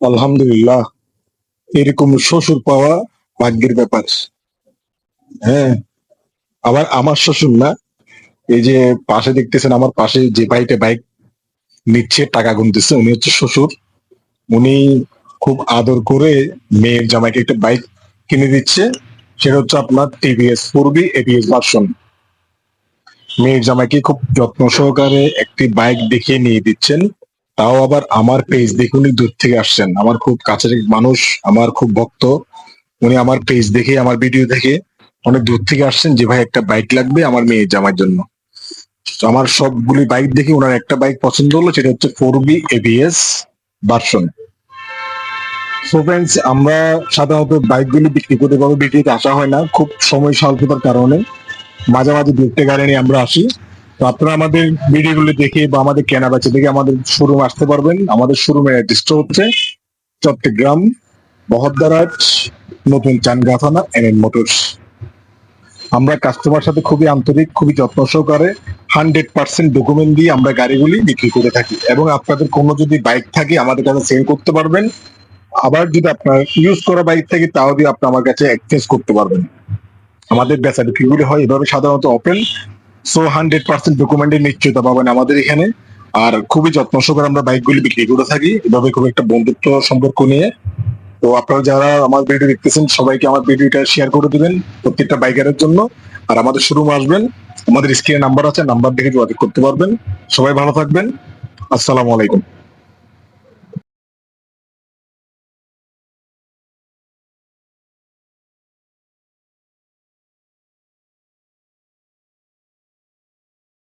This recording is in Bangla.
আলহামদুলিল্লাহ, এরকম শ্বশুর পাওয়া ভাগ্যের ব্যাপার। হ্যাঁ আবার আমার শ্বশুর না, এই যে পাশে দেখতেছেন আমার পাশে যে ভাইটা বাইক নিচ্ছে, টাকা গুনতেছে, উনি হচ্ছে শ্বশুর। উনি খুব আদর করে মেয়ের জামাইকে একটা বাইক কিনে দিচ্ছে, সেটা হচ্ছে আপনার টিভিএস পূর্বী এবিএস ভার্সন মেয়ের জামাইকে খুব যত্ন সহকারে একটি বাইক দেখিয়ে নিয়ে দিচ্ছেন। তাও আবার আমার পেজ দেখে উনি দূর থেকে আসছেন। আমার খুব কাছের মানুষ, আমার খুব ভক্ত। উনি আমার পেজ দেখে, আমার ভিডিও দেখে অনেক দূর থেকে আসছেন যে, ভাই, একটা বাইক লাগবে আমার মেয়ের জামার জন্য। আমার সবগুলি বাইক দেখে ওনার একটা বাইক পছন্দ হলো, সেটা হচ্ছে four B ABS version so friends আমরা সাধারণত বাইকগুলি বিক্রি করতে পারব বিক্রিতে আসা হয় না। খুব সময় স্বল্পতার কারণে মাঝে মাঝে দু গাড়ি নিয়ে আমরা আসি। তো আপনারা আমাদের ভিডিওগুলি দেখে বা আমাদের কেনা বেচা দেখে আমাদের শোরুম আসতে পারবেন। আমাদের শোরুমের অ্যাড্রেসটা হচ্ছে চট্টগ্রাম, বহদ্দারাজ, নতুন চানগা থানা এন এন মোটরস আমরা কাস্টমার সাথে খুবই আন্তরিক, খুবই যত্ন সহকারে হান্ড্রেড পার্সেন্ট ডকুমেন্ট দিয়ে আমরা গাড়িগুলি বিক্রি করে থাকি এবং আপনাদের কোনো যদি বাইক থাকে আমাদের কাছে সেল করতে পারবেন। আবার যদি আপনার ইউজ করা বাইক থাকে তাও দিয়ে আপনি আমার কাছে এক্সচেঞ্জ করতে পারবেন। আমাদের বেচা বিক্রিগুলি হয় এভাবে সাধারণত ওপেন সো হান্ড্রেড পার্সেন্ট ডকুমেন্টের নিশ্চয়তা পাবেন আমাদের এখানে। আর খুবই যত্ন সহকারে আমরা বাইকগুলি বিক্রি করে থাকি। এভাবে খুব একটা বন্ধুত্ব সম্পর্ক নিয়ে। তো আপনারা যারা আমার ভিডিও দেখতেছেন, সবাইকে আমার ভিডিওটা শেয়ার করে দিবেন প্রত্যেকটা বাইকারের জন্য। আর আমাদের শোরুম আসবেন। আমাদের স্ক্রিনে নাম্বার আছে নাম্বার দেখে যোগাযোগ করতে পারবেন। সবাই ভালো থাকবেন। আসসালামু আলাইকুম।